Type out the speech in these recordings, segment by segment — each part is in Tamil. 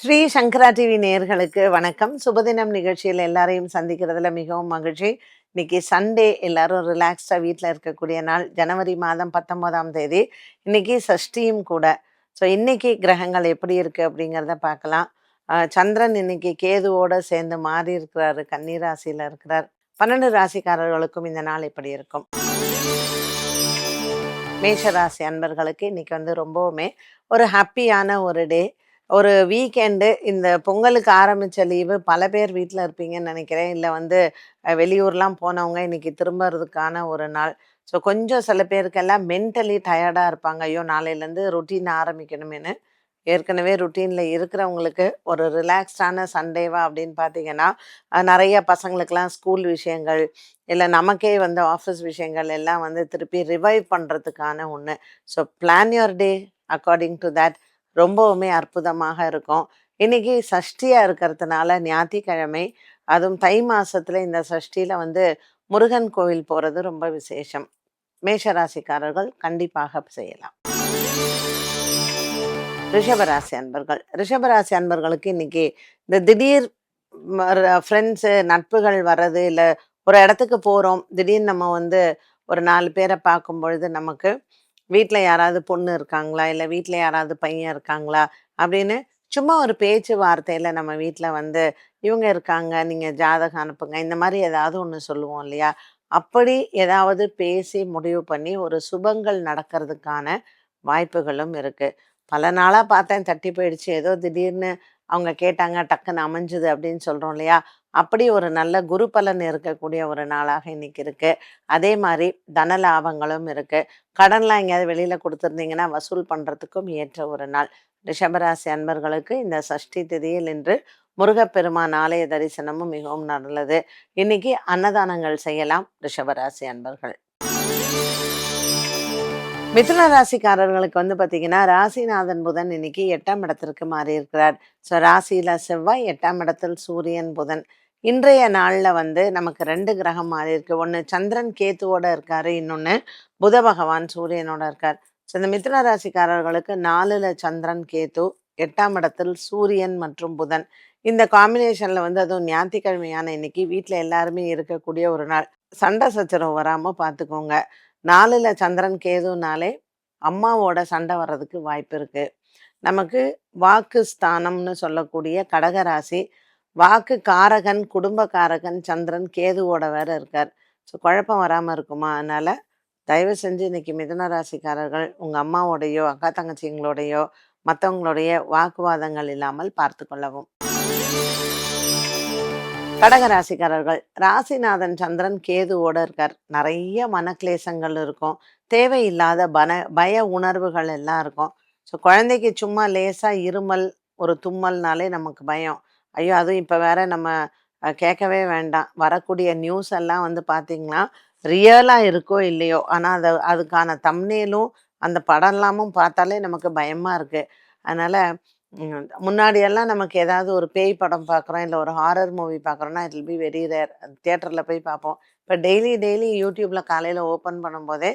ஸ்ரீ சங்கரா டிவி நேயர்களுக்கு வணக்கம். சுபதினம் நிகழ்ச்சியில் எல்லாரையும் சந்திக்கிறதுல மிகவும் மகிழ்ச்சி. இன்னைக்கு சண்டே எல்லாரும் ரிலாக்ஸ்டாக வீட்டில் இருக்கக்கூடிய நாள் ஜனவரி மாதம் பத்தொன்பதாம் தேதி. இன்னைக்கு சஷ்டியும் கூட. ஸோ இன்னைக்கு கிரகங்கள் எப்படி இருக்கு அப்படிங்கிறத பார்க்கலாம். சந்திரன் இன்னைக்கு கேதுவோட சேர்ந்து மாறி இருக்கிறாரு கன்னி ராசியில் இருக்கிறார். பன்னெண்டு ராசிக்காரர்களுக்கும் இந்த நாள் எப்படி இருக்கும். மேஷ ராசி அன்பர்களுக்கு இன்னைக்கு வந்து ரொம்பவுமே ஒரு ஹாப்பியான ஒரு டே ஒரு வீக்கெண்டு இந்த பொங்கலுக்கு ஆரம்பித்த லீவு பல பேர் வீட்டில் இருப்பீங்கன்னு நினைக்கிறேன். இல்லை வந்து வெளியூர்லாம் போனவங்க இன்னைக்கு திரும்புறதுக்கான ஒரு நாள். ஸோ கொஞ்சம் சில பேருக்கெல்லாம் மென்டலி டயர்டாக இருப்பாங்க. ஐயோ நாளையிலேருந்து ருட்டீன் ஆரம்பிக்கணுமேனு ஏற்கனவே ருட்டீனில் இருக்கிறவங்களுக்கு ஒரு ரிலாக்ஸ்டான சண்டேவா அப்படின்னு பார்த்தீங்கன்னா நிறைய பசங்களுக்கெல்லாம் ஸ்கூல் விஷயங்கள் இல்லை நமக்கே வந்து ஆஃபீஸ் விஷயங்கள் எல்லாம் வந்து திருப்பி ரிவைவ் பண்ணுறதுக்கான ஒன்று so plan your day according to that ரொம்பவுமே அற்புதமாக இருக்கும். இன்னைக்கு சஷ்டியாக இருக்கிறதுனால ஞாயிற்றுக்கிழமை அதுவும் தை மாசத்துல இந்த சஷ்டியில வந்து முருகன் கோவில் போறது ரொம்ப விசேஷம். மேஷராசிக்காரர்கள் கண்டிப்பாக செய்யலாம். ரிஷபராசி அன்பர்கள். ரிஷபராசி அன்பர்களுக்கு இன்னைக்கு இந்த திடீர் ஃப்ரெண்ட்ஸு நட்புகள் வர்றது இல்லை ஒரு இடத்துக்கு போகிறோம் திடீர்னு நம்ம வந்து ஒரு நாலு பேரை பார்க்கும் பொழுது நமக்கு வீட்டில் யாராவது பொண்ணு இருக்காங்களா? இல்லை வீட்டில் யாராவது பையன் இருக்காங்களா? அப்படின்னு சும்மா ஒரு பேச்சு வார்த்தையில் நம்ம வீட்டில் வந்து இவங்க இருக்காங்க நீங்கள் ஜாதகம் அனுப்புங்க இந்த மாதிரி ஏதாவது ஒன்று சொல்லுவோம் இல்லையா? அப்படி ஏதாவது பேசி முடிவு பண்ணி ஒரு சுபங்கள் நடக்கிறதுக்கான வாய்ப்புகளும் இருக்குது பல நாளாக பார்த்தேன் தட்டி போயிடுச்சு. ஏதோ திடீர்னு அவங்க கேட்டாங்க டக்குன்னு அமைஞ்சுது அப்படின்னு சொல்கிறோம் இல்லையா? அப்படி ஒரு நல்ல குரு பலன் இருக்கக்கூடிய ஒரு நாளாக இன்னைக்கு இருக்குது அதே மாதிரி தன லாபங்களும் இருக்குது கடன்லாம் எங்கேயாவது வெளியில் கொடுத்துருந்தீங்கன்னா வசூல் பண்ணுறதுக்கும் ஏற்ற ஒரு நாள். ரிஷபராசி அன்பர்களுக்கு இந்த சஷ்டி திதியில் இன்று முருகப்பெருமான் ஆலய தரிசனமும் மிகவும் நல்லது. இன்னைக்கு அன்னதானங்கள் செய்யலாம் ரிஷபராசி அன்பர்கள். மிதுன ராசிக்காரர்களுக்கு வந்து பார்த்தீங்கன்னா ராசிநாதன் புதன் இன்னைக்கு எட்டாம் இடத்திற்கு மாறி இருக்கிறார் ஸோ ராசியில செவ்வாய் எட்டாம் இடத்தில் சூரியன் புதன். இன்றைய நாளில் வந்து நமக்கு ரெண்டு கிரகம் மாறி இருக்கு ஒன்று சந்திரன் கேத்துவோட இருக்காரு இன்னொன்று புத பகவான் சூரியனோட இருக்கார். ஸோ இந்த மிதுன ராசிக்காரர்களுக்கு நாலுல சந்திரன் கேத்து எட்டாம் இடத்தில் சூரியன் மற்றும் புதன். இந்த காம்பினேஷனில் வந்து அதுவும் ஞாயிற்றுக்கிழமையான இன்னைக்கு வீட்டில் எல்லாருமே இருக்கக்கூடிய ஒரு நாள். சண்டை சச்சரவு வராமல் பார்த்துக்கோங்க நாலுல சந்திரன் கேதுனாலே அம்மாவோட சண்டை வர்றதுக்கு வாய்ப்பு இருக்கு. நமக்கு வாக்கு ஸ்தானம்னு சொல்லக்கூடிய கடகராசி வாக்கு காரகன் குடும்ப காரகன் சந்திரன் கேதுவோட வேற இருக்கார். ஸோ குழப்பம் வராமல் இருக்குமா? அதனால தயவு செஞ்சு இன்னைக்கு மிதன ராசிக்காரர்கள் உங்க அம்மாவோடையோ அக்கா தங்கச்சிங்களோடையோ மற்றவங்களுடைய வாக்குவாதங்கள் இல்லாமல் பார்த்து கொள்ளவும். கடக ராசிக்காரர்கள். ராசிநாதன் சந்திரன் கேதுவோட இருக்கார். நிறைய மனக்லேசங்கள் இருக்கும். தேவையில்லாத பன பய உணர்வுகள் எல்லாம் இருக்கும். ஸோ குழந்தைக்கு சும்மா லேசாக இருமல் ஒரு தும்மல்னாலே நமக்கு பயம். ஐயோ அதுவும் இப்போ வேற நம்ம கேட்கவே வேண்டாம். வரக்கூடிய நியூஸ் எல்லாம் வந்து பார்த்தீங்கன்னா ரியலாக இருக்கோ இல்லையோ ஆனால் அது அதுக்கான தம்னேலும் அந்த படம்லாமும் பார்த்தாலே நமக்கு பயமாக இருக்குது அதனால் முன்னாடியெல்லாம் நமக்கு ஏதாவது ஒரு பேய் படம் பார்க்குறோம் இல்லை ஒரு ஹாரர் மூவி பார்க்குறோன்னா இட் பி வெரி ரேர் தியேட்டரில் போய் பார்ப்போம். இப்போ டெய்லி டெய்லி யூடியூப்பில் காலையில் ஓப்பன் பண்ணும்போதே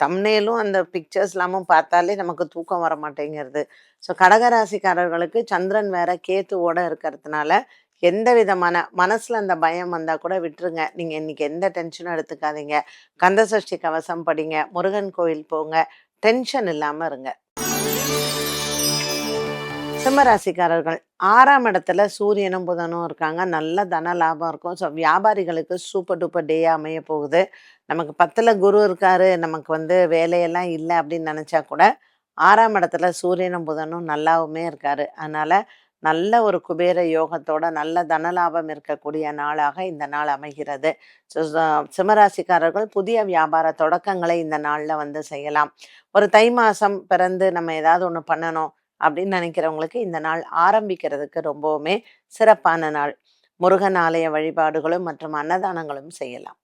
தம்னேலும் அந்த பிக்சர்ஸ் எல்லாமும் பார்த்தாலே நமக்கு தூக்கம் வர மாட்டேங்கிறது. ஸோ கடகராசிக்காரர்களுக்கு சந்திரன் வேற கேத்துவோட இருக்கிறதுனால எந்த விதமான மனசில் அந்த பயம் வந்தால் கூட விட்டுருங்க. நீங்கள் இன்றைக்கி எந்த டென்ஷனும் எடுத்துக்காதீங்க. கந்தசஷ்டி கவசம் படிங்க. முருகன் கோயில் போங்க. டென்ஷன் இல்லாமல் இருங்க. சிம்மராசிக்காரர்கள். ஆறாம் இடத்துல சூரியனும் புதனும் இருக்காங்க. நல்ல தன லாபம் இருக்கும். ஸோ வியாபாரிகளுக்கு சூப்பர் டூப்பர் டே அமைய போகுது. நமக்கு பத்தில் குரு இருக்காரு. நமக்கு வந்து வேலையெல்லாம் இல்லை அப்படின்னு நினச்சா கூட ஆறாம் இடத்துல சூரியனும் புதனும் நல்லாவுமே இருக்காரு. அதனால நல்ல ஒரு குபேர யோகத்தோட நல்ல தனலாபம் இருக்கக்கூடிய நாளாக இந்த நாள் அமைகிறது. ஸோ சிம்மராசிக்காரர்கள் புதிய வியாபார தொடக்கங்களை இந்த நாளில் வந்து செய்யலாம். ஒரு தை மாசம் பிறந்து நம்ம ஏதாவது ஒன்று பண்ணணும். அப்படின்னு நினைக்கிறவங்களுக்கு இந்த நாள் ஆரம்பிக்கிறதுக்கு ரொம்பவுமே சிறப்பான நாள். முருகன் ஆலய வழிபாடுகளும் மற்றும் அன்னதானங்களும் செய்யலாம்.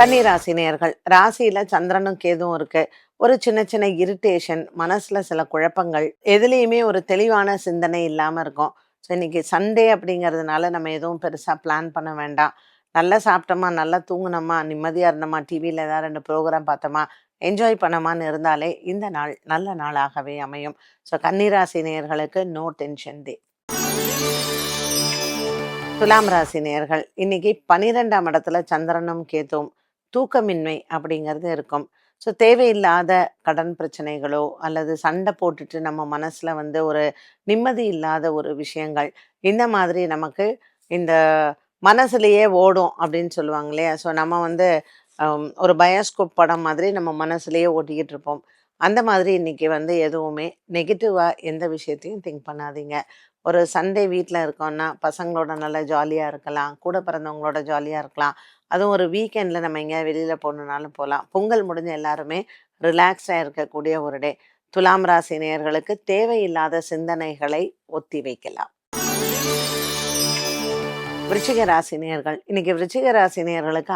கன்னிராசி நேர்கள் ராசியில சந்திரனும் கேதும் இருக்கு. ஒரு சின்ன சின்ன இரிட்டேஷன் மனசுல சில குழப்பங்கள் எதுலேயுமே ஒரு தெளிவான சிந்தனை இல்லாம இருக்கும். ஸோ இன்னைக்கு சண்டே அப்படிங்கிறதுனால நம்ம எதுவும் பெருசா பிளான் பண்ண வேண்டாம். நல்லா சாப்பிட்டோமா நல்லா தூங்கினோமா நிம்மதியாக இருந்தோமா டிவியில் ஏதாவது ரெண்டு ப்ரோக்ராம் பார்த்தோமா என்ஜாய் பண்ணமான்னு இருந்தாலே இந்த நாள் நல்ல நாளாகவே அமையும். ஸோ கன்னிராசி நேயர்களுக்கு நோ டென்ஷன் டே துலாம் ராசி நேயர்கள் இன்னைக்கு பனிரெண்டாம் இடத்துல சந்திரனும் கேத்தும் தூக்கமின்மை அப்படிங்கிறது இருக்கும். ஸோ தேவையில்லாத கடன் பிரச்சனைகளோ அல்லது சண்டை போட்டுட்டு நம்ம மனசில் வந்து ஒரு நிம்மதி இல்லாத ஒரு விஷயங்கள் இந்த மாதிரி நமக்கு இந்த மனசுலையே ஓடும் அப்படின்னு சொல்லுவாங்க இல்லையா? ஸோ நம்ம வந்து ஒரு பயோஸ்கோப் படம் மாதிரி நம்ம மனசுலையே ஓட்டிக்கிட்டு இருப்போம். அந்த மாதிரி இன்னைக்கு வந்து எதுவுமே நெகட்டிவாக எந்த விஷயத்தையும் திங்க் பண்ணாதீங்க. ஒரு சண்டே வீட்டில் இருக்கோம்னா பசங்களோட நல்லா ஜாலியாக இருக்கலாம் கூட பிறந்தவங்களோட ஜாலியாக இருக்கலாம். அதுவும் ஒரு வீக்கெண்டில் நம்ம எங்கேயாவது வெளியில் போகணுன்னாலும் போகலாம். பொங்கல் முடிஞ்ச எல்லாருமே ரிலாக்ஸாக இருக்கக்கூடிய ஒரு டே. துலாம் ராசி நேயர்களுக்கு தேவையில்லாத சிந்தனைகளை ஒத்தி வைக்கலாம். விருச்சிக ராசி இன்றைக்கி இன்னைக்கு விருச்சிக ராசி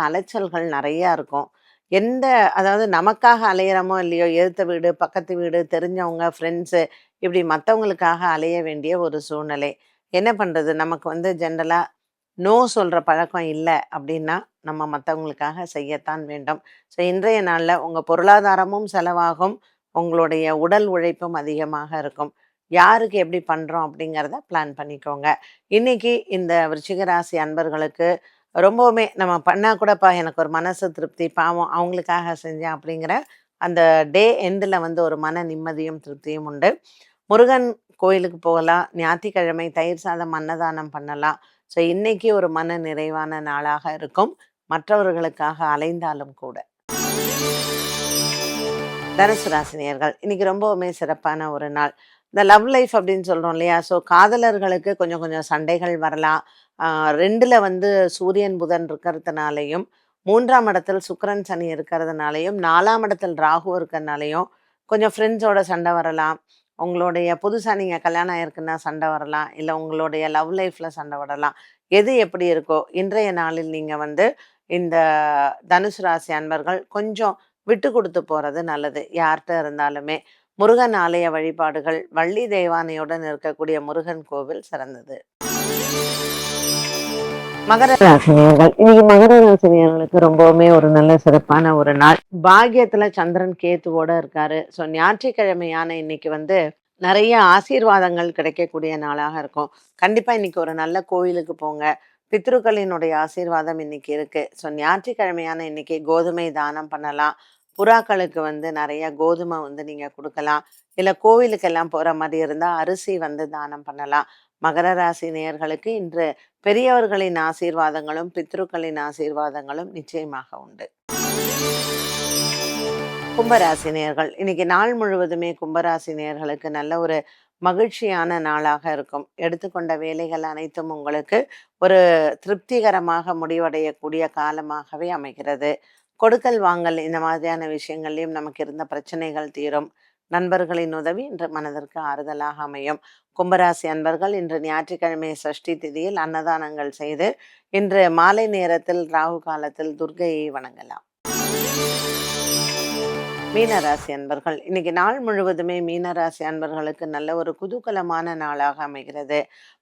அலைச்சல்கள் நிறையா இருக்கும். எந்த அதாவது நமக்காக அலையிறோமோ இல்லையோ எழுத்த வீடு பக்கத்து வீடு தெரிஞ்சவங்க ஃப்ரெண்ட்ஸு இப்படி மற்றவங்களுக்காக அலைய வேண்டிய ஒரு சூழ்நிலை. என்ன பண்ணுறது நமக்கு வந்து ஜென்ரலாக நோ சொல்கிற பழக்கம் இல்லை அப்படின்னா நம்ம மற்றவங்களுக்காக செய்யத்தான் வேண்டும். ஸோ இன்றைய நாளில் உங்கள் பொருளாதாரமும் செலவாகும். உங்களுடைய உடல் உழைப்பும் அதிகமாக இருக்கும். யாருக்கு எப்படி பண்ணுறோம் அப்படிங்கிறத பிளான் பண்ணிக்கோங்க. இன்னைக்கு இந்த விருச்சிகராசி அன்பர்களுக்கு ரொம்பவுமே நம்ம பண்ணால் கூடப்பா எனக்கு ஒரு மனசு திருப்தி பாவம் அவங்களுக்காக செஞ்சேன் அப்படிங்கிற அந்த டே எண்டில் வந்து ஒரு மன நிம்மதியும் திருப்தியும் உண்டு. முருகன் கோயிலுக்கு போகலாம் ஞாயிற்றுக்கிழமை தயிர் சாதம் அன்னதானம் பண்ணலாம். ஸோ இன்னைக்கு ஒரு மன நிறைவான நாளாக இருக்கும். மற்றவர்களுக்காக அலைந்தாலும் கூட. தனுசு ராசினியர்கள் இன்னைக்கு ரொம்பவுமே சிறப்பான ஒரு நாள். இந்த லவ் லைஃப் அப்படின்னு சொல்கிறோம் இல்லையா? ஸோ காதலர்களுக்கு கொஞ்சம் கொஞ்சம் சண்டைகள் வரலாம். ரெண்டில் வந்து சூரியன் புதன் இருக்கிறதுனாலையும் மூன்றாம் இடத்தில் சுக்கரன் சனி இருக்கிறதுனாலையும் நாலாம் இடத்தில் ராகு இருக்கிறதுனாலையும் கொஞ்சம் ஃப்ரெண்ட்ஸோட சண்டை வரலாம். உங்களுடைய புதுசாக நீங்கள் கல்யாணம் ஆயிருக்குன்னா சண்டை வரலாம். இல்லை உங்களுடைய லவ் லைஃப்பில் சண்டை வரலாம். எது எப்படி இருக்கோ இன்றைய நாளில் நீங்கள் வந்து இந்த தனுசு ராசி அன்பர்கள் கொஞ்சம் விட்டு கொடுத்து போகிறது நல்லது. யார்கிட்ட இருந்தாலுமே. முருகன் ஆலய வழிபாடுகள் வள்ளி தெய்வானையுடன் இருக்கக்கூடிய முருகன் கோவில் சிறந்தது. மகர ராசினியர்கள் இன்னைக்கு மகர ராசினியர்களுக்கு ரொம்பவுமே ஒரு நல்ல சிறப்பான ஒரு நாள். பாக்கியத்துல சந்திரன் கேத்துவோட இருக்காரு. ஸோ ஞாயிற்றுக்கிழமையான இன்னைக்கு வந்து நிறைய ஆசீர்வாதங்கள் கிடைக்கக்கூடிய நாளாக இருக்கும். கண்டிப்பா இன்னைக்கு ஒரு நல்ல கோயிலுக்கு போங்க. பித்ருக்களினுடைய ஆசீர்வாதம் இன்னைக்கு இருக்கு. ஸோ ஞாயிற்றுக்கிழமையான இன்னைக்கு கோதுமை தானம் பண்ணலாம். புறாக்களுக்கு வந்து நிறைய கோதுமை வந்து நீங்க கொடுக்கலாம். இல்லை கோவிலுக்கெல்லாம் போற மாதிரி இருந்தா அரிசி வந்து தானம் பண்ணலாம். மகர ராசி நேயர்களுக்கு இன்று பெரியவர்களின் ஆசீர்வாதங்களும் பித்ருக்களின் ஆசீர்வாதங்களும் நிச்சயமாக உண்டு. கும்பராசி நேர்கள் இன்னைக்கு நாள் முழுவதுமே கும்பராசி நேர்களுக்கு நல்ல ஒரு மகிழ்ச்சியான நாளாக இருக்கும். எடுத்துக்கொண்ட வேலைகள் அனைத்தும் உங்களுக்கு ஒரு திருப்திகரமாக முடிவடையக்கூடிய காலமாகவே அமைகிறது. கொடுக்கல் வாங்கல் இந்த மாதிரியான விஷயங்கள்லையும் நமக்கு இருந்த பிரச்சனைகள் தீரும். நண்பர்களின் உதவி இன்று மனதிற்கு ஆறுதலாக அமையும். கும்பராசி அன்பர்கள் இன்று ஞாயிற்றுக்கிழமை சஷ்டி திதியில் அன்னதானங்கள் செய்து இன்று மாலை நேரத்தில் ராகு காலத்தில் துர்க்கையை வணங்கலாம். மீனராசி அன்பர்கள் இன்னைக்கு நாள் முழுவதுமே மீனராசி அன்பர்களுக்கு நல்ல ஒரு குதூகலமான நாளாக அமைகிறது.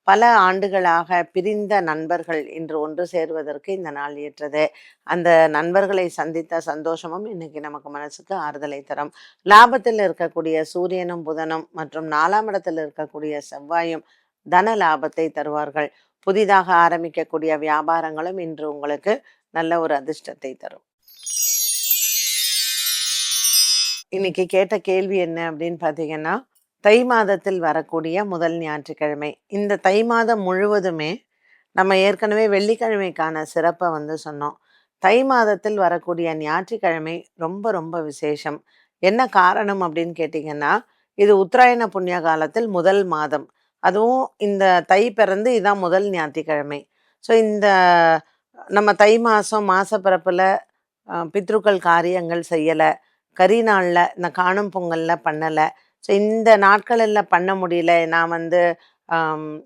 பல ஆண்டுகளாக பிரிந்த நண்பர்கள் இன்று ஒன்று சேருவதற்கு இந்த நாள் ஏற்றது. அந்த நண்பர்களை சந்தித்த சந்தோஷமும் இன்னைக்கு நமக்கு மனசுக்கு ஆறுதலை தரும். லாபத்தில் இருக்கக்கூடிய சூரியனும் புதனும் மற்றும் நாலாம் இடத்தில் இருக்கக்கூடிய செவ்வாயும் தன லாபத்தை தருவார்கள். புதிதாக ஆரம்பிக்கக்கூடிய வியாபாரங்களும் இன்று உங்களுக்கு நல்ல ஒரு அதிர்ஷ்டத்தை தரும். இன்னைக்கு கேட்ட கேள்வி என்ன அப்படின்னு பார்த்தீங்கன்னா தை மாதத்தில் வரக்கூடிய முதல் ஞாயிற்றுக்கிழமை. இந்த தை மாதம் முழுவதுமே நம்ம ஏற்கனவே வெள்ளிக்கிழமைக்கான சிறப்பை வந்து சொன்னோம். தை மாதத்தில் வரக்கூடிய ஞாயிற்றுக்கிழமை ரொம்ப ரொம்ப விசேஷம். என்ன காரணம் அப்படின்னு கேட்டிங்கன்னா இது உத்தராயண புண்ணிய காலத்தில் முதல் மாதம். அதுவும் இந்த தை பிறந்து இதுதான் முதல் ஞாயிற்றுக்கிழமை. ஸோ இந்த நம்ம தை மாதம் மாசப்பிறப்பில் பித்ருக்கள் காரியங்கள் செய்யலை. கரி நாளில் இந்த காணும் பொங்கலில் பண்ணலை. ஸோ இந்த நாட்களில் பண்ண முடியல. நான் வந்து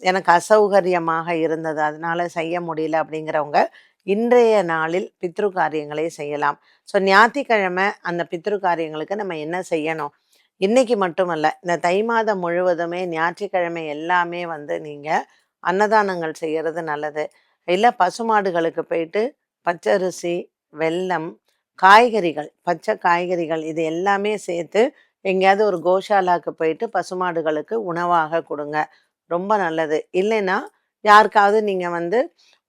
எனக்கு அசௌகரியமாக இருந்தது. அதனால செய்ய முடியல அப்படிங்கிறவங்க இன்றைய நாளில் பித்ரு காரியங்களை செய்யலாம். ஸோ ஞாயிற்றுக்கிழமை அந்த பித்ரு காரியங்களுக்கு நம்ம என்ன செய்யணும்? இன்னைக்கு மட்டுமல்ல இந்த தை மாதம் முழுவதுமே ஞாயிற்றுக்கிழமை எல்லாமே வந்து நீங்கள் அன்னதானங்கள் செய்கிறது நல்லது. இல்லை பசுமாடுகளுக்கு போயிட்டு பச்சரிசி வெல்லம் காய்கறிகள் பச்சை காய்கறிகள் இது எல்லாமே சேர்த்து எங்கேயாவது ஒரு கோஷாலாக்கு போயிட்டு பசுமாடுகளுக்கு உணவாக கொடுங்க. ரொம்ப நல்லது. இல்லைன்னா யாருக்காவது நீங்கள் வந்து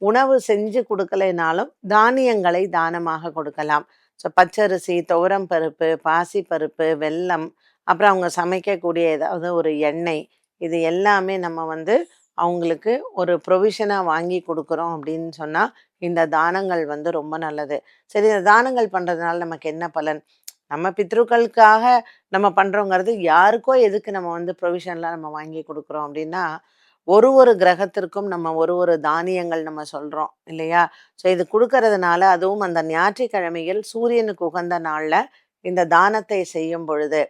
உணவு செஞ்சு கொடுக்கலைனாலும் தானியங்களை தானமாக கொடுக்கலாம். ஸோ பச்சரிசி துவரம் பருப்பு பாசி பருப்பு வெல்லம் அப்புறம் அவங்க சமைக்கக்கூடிய ஏதாவது ஒரு எண்ணெய் இது எல்லாமே நம்ம வந்து அவங்களுக்கு ஒரு ப்ரொவிஷனாக வாங்கி கொடுக்குறோம் அப்படின்னு சொன்னால் இந்த தானங்கள் வந்து ரொம்ப நல்லது. சரி இந்த தானங்கள் பண்ணுறதுனால நமக்கு என்ன பலன்? நம்ம பித்ருக்களுக்காக நம்ம பண்ணுறோங்கிறது யாருக்கோ எதுக்கு நம்ம வந்து ப்ரொவிஷன்லாம் நம்ம வாங்கி கொடுக்குறோம் அப்படின்னா ஒரு ஒரு கிரகத்திற்கும் நம்ம ஒரு ஒரு தானியங்கள் நம்ம சொல்கிறோம் இல்லையா? ஸோ இது கொடுக்கறதுனால அதுவும் அந்த ஞாயிற்றுக்கிழமையில் சூரியனுக்கு உகந்த நாளில் இந்த தானத்தை செய்யும் பொழுது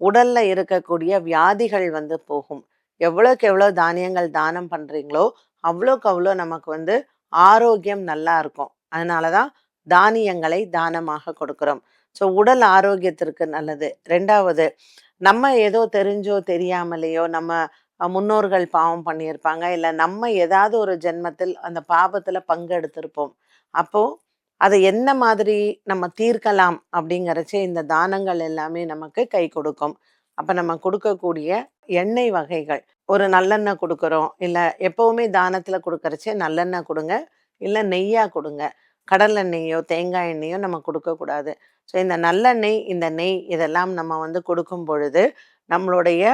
உடல்ல இருக்கக்கூடிய வியாதிகள் வந்து போகும். எவ்வளோக்கு எவ்வளோ தானியங்கள் தானம் பண்ணுறீங்களோ அவ்வளோக்கு அவ்வளோ நமக்கு வந்து ஆரோக்கியம் நல்லா இருக்கும். அதனால தான் தானியங்களை தானமாக கொடுக்குறோம். ஸோ உடல் ஆரோக்கியத்திற்கு நல்லது. ரெண்டாவது நம்ம ஏதோ தெரிஞ்சோ தெரியாமலேயோ நம்ம முன்னோர்கள் பாவம் பண்ணியிருப்பாங்க. இல்லை நம்ம ஏதாவது ஒரு ஜென்மத்தில் அந்த பாவத்தில் பங்கெடுத்திருப்போம். அப்போது அதை என்ன மாதிரி நம்ம தீர்க்கலாம் அப்படிங்கிறச்சி இந்த தானங்கள் எல்லாமே நமக்கு கை கொடுக்கும். அப்போ நம்ம கொடுக்கக்கூடிய எண்ணெய் வகைகள். ஒரு நல்லெண்ணெய் கொடுக்குறோம். இல்லை எப்போவுமே தானத்தில் கொடுக்கறச்சே நல்லெண்ணெய் கொடுங்க. இல்லை நெய்யாக கொடுங்க. கடலெண்ணெயோ தேங்காய் எண்ணெயோ நம்ம கொடுக்கக்கூடாது. ஸோ இந்த நல்லெண்ணெய் இந்த நெய் இதெல்லாம் நம்ம வந்து கொடுக்கும் பொழுது நம்மளுடைய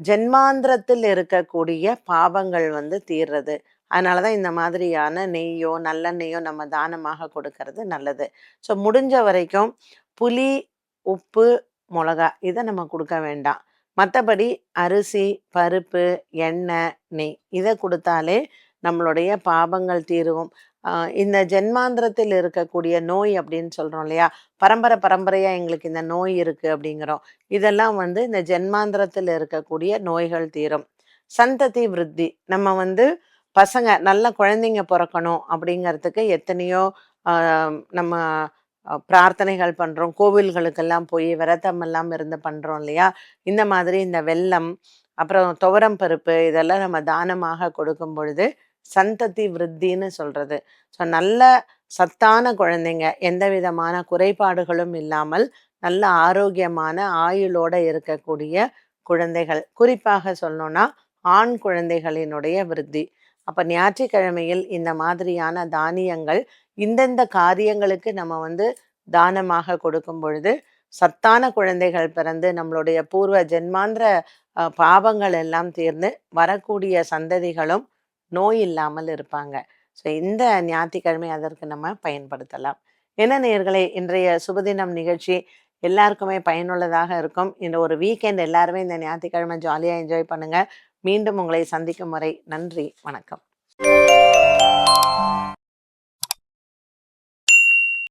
ஜென்மாந்திரத்தில் இருக்கக்கூடிய பாவங்கள் வந்து தீர்றது. அதனால தான் இந்த மாதிரியான நெய்யோ நல்லெண்ணெய்யோ நம்ம தானமாக கொடுக்கறது நல்லது. ஸோ முடிஞ்ச வரைக்கும் புளி உப்பு மிளகா இதை நம்ம கொடுக்க வேண்டாம். மற்றபடி அரிசி பருப்பு எண்ணெய் நெய் இதை கொடுத்தாலே நம்மளுடைய பாபங்கள் தீருவோம் இந்த ஜென்மாந்திரத்தில் இருக்கக்கூடிய நோய் அப்படின்னு சொல்கிறோம் இல்லையா? பரம்பரை பரம்பரையாக எங்களுக்கு இந்த நோய் இருக்குது அப்படிங்கிறோம். இதெல்லாம் வந்து இந்த ஜென்மாந்திரத்தில் இருக்கக்கூடிய நோய்கள் தீரும். சந்ததி விருத்தி. நம்ம வந்து பசங்க நல்ல குழந்தைங்க பிறக்கணும் அப்படிங்கிறதுக்கு எத்தனையோ நம்ம பிரார்த்தனைகள் பண்ணுறோம் கோவில்களுக்கெல்லாம் போய் விரதம் எல்லாம் இருந்து பண்ணுறோம் இல்லையா? இந்த மாதிரி இந்த வெள்ளம் அப்புறம் துவரம் பருப்பு இதெல்லாம் நம்ம தானமாக கொடுக்கும் பொழுது சந்ததி விருத்தின்னு சொல்கிறது ஸோ நல்ல சத்தான குழந்தைங்க எந்த விதமான குறைபாடுகளும் இல்லாமல் நல்ல ஆரோக்கியமான ஆயுளோட இருக்கக்கூடிய குழந்தைகள். குறிப்பாக சொல்லணும்னா ஆண் குழந்தைகளினுடைய விருத்தி. அப்போ ஞாயிற்றுக்கிழமையில் இந்த மாதிரியான தானியங்கள் இந்தந்த காரியங்களுக்கு நம்ம வந்து தானமாக கொடுக்கும் பொழுது சத்தான குழந்தைகள் பிறந்து நம்மளுடைய பூர்வ ஜென்மாந்திர பாவங்கள் எல்லாம் தீர்ந்து வரக்கூடிய சந்ததிகளும் நோய் இல்லாமல் இருப்பாங்க. ஸோ இந்த ஞாயிற்றுக்கிழமை அதற்கு நம்ம பயன்படுத்தலாம். என்ன நேர்களை இன்றைய சுபதினம் நிகழ்ச்சி எல்லாருக்குமே பயனுள்ளதாக இருக்கும். இந்த ஒரு வீக்கெண்ட் எல்லாருமே இந்த ஞாயிற்றுக்கிழமை ஜாலியாக என்ஜாய் பண்ணுங்கள் மீண்டும் உங்களை சந்திக்கும் முறை. நன்றி. வணக்கம்.